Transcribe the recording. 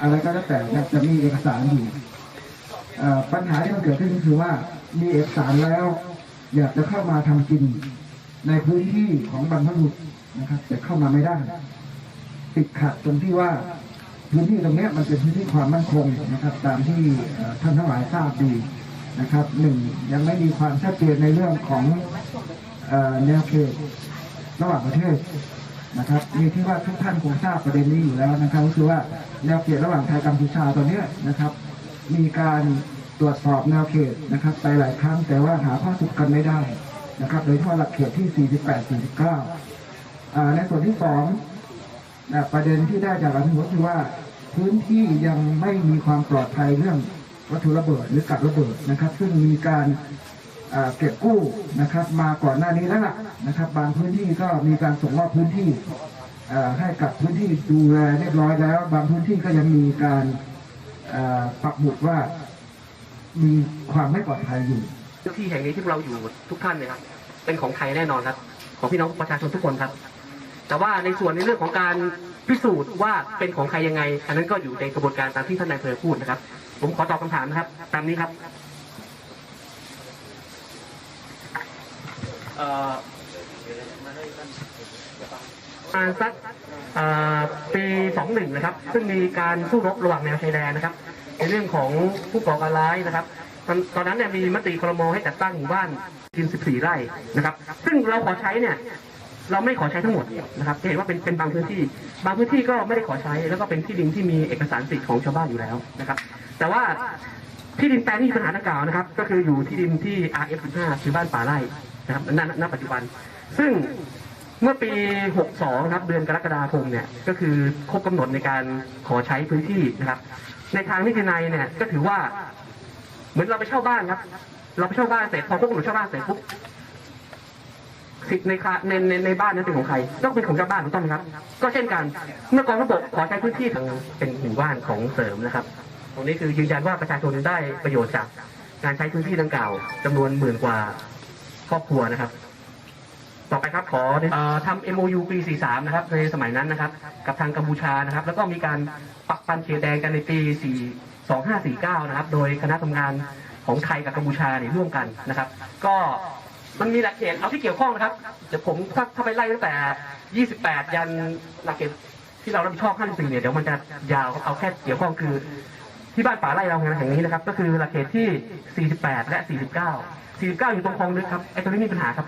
อะไรก็แล้วแต่จะมีเอกสารอยู่ปัญหาที่มันเกิดขึ้นก็คือว่ามีเอกสารแล้ว อยากจะเข้ามาทำกินในพื้นที่ของบรรพบุรุษนะครับ แต่เข้ามาไม่ได้ ติดขัดตรงที่ว่าพื้นที่ตรงนี้มันเป็นพื้นที่ความมั่นคงนะครับ ตามที่ท่านทั้งหลายทราบดีนะครับหนึ่งยังไม่มีความชัดเจนในเรื่องของอแนวเขตระหว่างประเทศ นะครับมีที่ว่าทุกท่านคงทราบประเด็นนี้อยู่แล้วนะครับก็คือว่าแนวเขตระหว่างไทยกัมพูชาตอนนี้นะครับ มีการตรวจสอบแนวเขตนะครับไปหลายครั้งแต่ว่าหาข้อสรุปกันไม่ได้นะครับโดยเฉพาะหลักเขตที่ 48 49 ในส่วนที่สองนะประเด็นที่ได้จากการพิสูจน์ก็คือว่าพื้นที่ยังไม่มีความปลอดภัยเรื่องวัตถุระเบิดหรือกับระเบิดนะครับ ซึ่งมีการ เก็บกู้นะครับ มาก่อนหน้านี้แล้วล่ะนะครับ บางพื้นที่ก็มีการส่งมอบพื้นที่ให้กับพื้นที่ดูแลเรียบร้อยแล้ว บางพื้นที่ก็ยังมีการปักหมุดว่ามีความไม่ปลอดภัยอยู่พื้นที่แห่งนี้ที่เราอยู่ทุกท่านเนี่ยครับเป็นของไทยแน่นอนครับ ของพี่น้องประชาชนทุกคนครับ แต่ว่าในส่วนในเรื่องของการพิสูจน์ว่าเป็นของใครยังไง อันนั้นก็อยู่ในกระบวนการตามที่ท่านนายเภอพูดนะครับ ผมขอตอบคำถามนะครับ ตามนี้ครับเอ่อ ประมาณสักเอ่อปี21นะครับ ซึ่งมีการสู้รบระหว่างแนวชายแดนนะครับ ในเรื่องของผู้ก่อการร้ายนะครับ ตอนนั้นเนี่ยมีมติครมให้จัดตั้งหมู่บ้านกิน14ไร่นะครับ ซึ่งเราขอใช้เนี่ยเราไม่ขอใช้ทั้งหมดนะครับเห็นว่าเป็นเป็นบางพื้นที่ บางพื้นที่ก็ไม่ได้ขอใช้ แล้วก็เป็นที่ดินที่มีเอกสารสิทธิ์ของชาวบ้านอยู่แล้วนะครับ แต่ว่าที่ดินแปลงที่มีปัญหาดังกล่าวนะครับ ก็คืออยู่ที่ดินที่ RF15 คือบ้านป่าไร่ นะครับณณปัจจุบัน ซึ่งเมื่อปี 62 นะครับ เดือนกรกฎาคมเนี่ย ก็คือครบกำหนดในการขอใช้พื้นที่นะครับ ในทางนิตินัยเนี่ยก็ถือว่า เหมือนเราไปเช่าบ้านครับ เราไปเช่าบ้านเสร็จพอครบกำหนดเช่าบ้านเสร็จปุ๊บสิทธิ์ในคาในในในบ้านนั้นเป็นของใครต้องเป็นของเจ้าบ้านถูกต้องไหมครับ ก็เช่นกัน เมื่อกองทัพบกขอใช้พื้นที่ทางเป็นหมู่บ้านของเสริมนะครับ ตรงนี้คือยืนยันว่าประชาชนได้ประโยชน์จากการใช้พื้นที่ดังกล่าวจำนวนหมื่นกว่า ครอบครัวนะครับ ต่อไปครับขอเอ่อทำ MOU ปี 43 นะครับในสมัยนั้นนะครับ กับทางกัมพูชานะครับ แล้วก็มีการปักปันเขตแดงกันในปี 4 2549 นะครับ โดยคณะทำงานของไทยกับกัมพูชาเนี่ยร่วมกันนะครับ ก็มันมีหลักเกณฑ์เอาที่เกี่ยวข้องนะครับ เดี๋ยวผมถ้าถ้าไปไล่ตั้งแต่ 28 ยันหลักเกณฑ์ที่เรารับผิดชอบ 54 เนี่ย เดี๋ยวมันจะยาวครับเอาแค่เกี่ยวข้องคือ ที่บ้านป่าไร่เราแห่งนี้นะครับ ก็คือหลักเกณฑ์ที่ 48 และ 49 49 อยู่ตรงคลองลึกครับไอ้ตรงนี้มีปัญหาครับ